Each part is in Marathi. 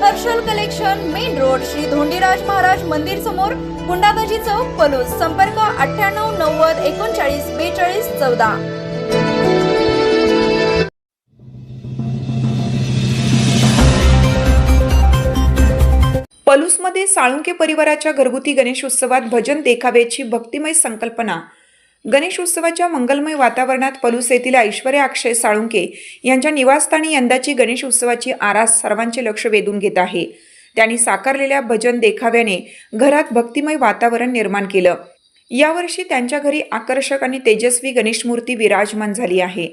Harshal collection main road Shri Dhondiraj Maharaj मंदिर समोर गुंडाबाजी चौक पलूस. संपर्क अठ्ठ्याण्णव नव्वद एकोणचाळीस बेचाळीस चौदा. पलूसमध्ये साळुंके परिवाराच्या घरगुती गणेश उत्सवात भजन देखाव्याची भक्तिमय संकल्पना गणेश उत्सवाच्या मंगलमय वातावरणात पलूस येथील ऐश्वर्या अक्षय साळुंके यांच्या निवासस्थानी यंदाची गणेश उत्सवाची आरास सर्वांचे लक्ष वेधून घेत आहे. त्यांनी साकारलेल्या भजन देखाव्याने घरात भक्तिमय वातावरण निर्माण केलं. यावर्षी त्यांच्या घरी आकर्षक आणि तेजस्वी गणेश मूर्ती विराजमान झाली आहे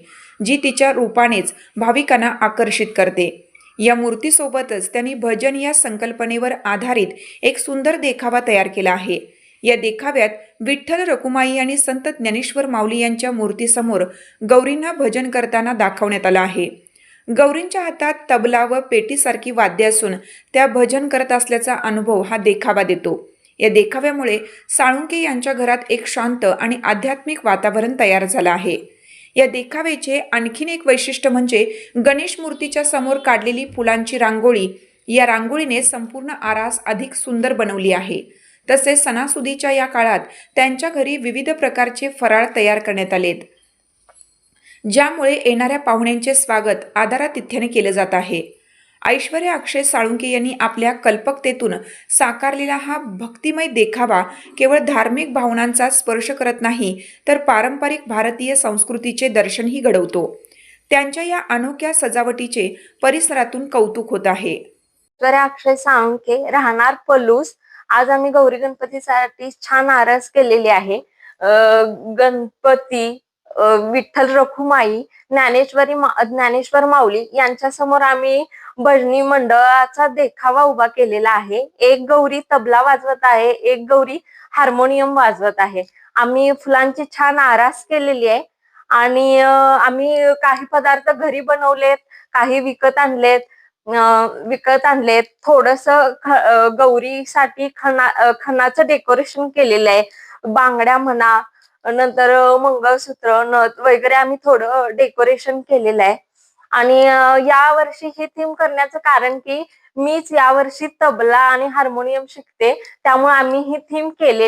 जी तिच्या रूपानेच भाविकांना आकर्षित करते. या मूर्तीसोबतच त्यांनी भजन या संकल्पनेवर आधारित एक सुंदर देखावा तयार केला आहे. या देखाव्यात विठ्ठल रकुमाई आणि संत ज्ञानेश्वर माऊली यांच्या मूर्तीसमोर गौरींना भजन करताना दाखवण्यात आलं आहे. गौरींच्या हातात तबला व पेटीसारखी वाद्य असून त्या भजन करत असल्याचा अनुभव हा देखावा देतो. या देखाव्यामुळे साळुंके यांच्या घरात एक शांत आणि आध्यात्मिक वातावरण तयार झालं आहे. या देखाव्याचे आणखीन एक वैशिष्ट्य म्हणजे गणेश मूर्तीच्या समोर काढलेली फुलांची रांगोळी या रांगोळीने संपूर्ण आरास अधिक सुंदर बनवली आहे. तसेच सणासुदीच्या या काळात त्यांच्या घरी विविध प्रकारचे फराळ तयार करण्यात आलेत. ज्यामुळे येणाऱ्या पाहुण्यांचे स्वागत आदरातिथ्याने केले जात आहे. ऐश्वर्या अक्षय साळुंके यांनी आपल्या कल्पकतेतून साकारलेला हा भक्तिमय देखावा केवळ धार्मिक भावनांचा स्पर्श करत नाही तर पारंपरिक भारतीय संस्कृतीचे दर्शनही घडवतो. त्यांच्या या अनोख्या सजावटीचे परिसरातून कौतुक होत आहे. अक्षय साळुंके राहणार पलूस आज आम्ही गौरी गणपतीसाठी छान आरस केलेली आहे. गणपती विठ्ठल रखुमाई ज्ञानेश्वरी मा- ज्ञानेश्वर माऊली यांच्या समोर आम्ही भजनी मंडळाचा देखावा उभा केलेला आहे. एक गौरी तबला वाजवत आहे एक गौरी हार्मोनियम वाजवत आहे. आम्ही फुलांची छान आरास केलेली आहे. आणि आम्ही काही पदार्थ घरी बनवलेत काही विकत आणलेत. विकत आणलेत थोडस गौरीसाठी खना खणाचं डेकोरेशन केलेलं आहे. बांगड्या म्हणा नंतर मंगळसूत्र नथ वगैरे आम्ही थोडं डेकोरेशन केलेलं आहे. आणि या वर्षी ही थीम करण्याचं कारण की मीच यावर्षी तबला आणि हार्मोनियम शिकते. त्यामुळे आम्ही ही थीम केलेली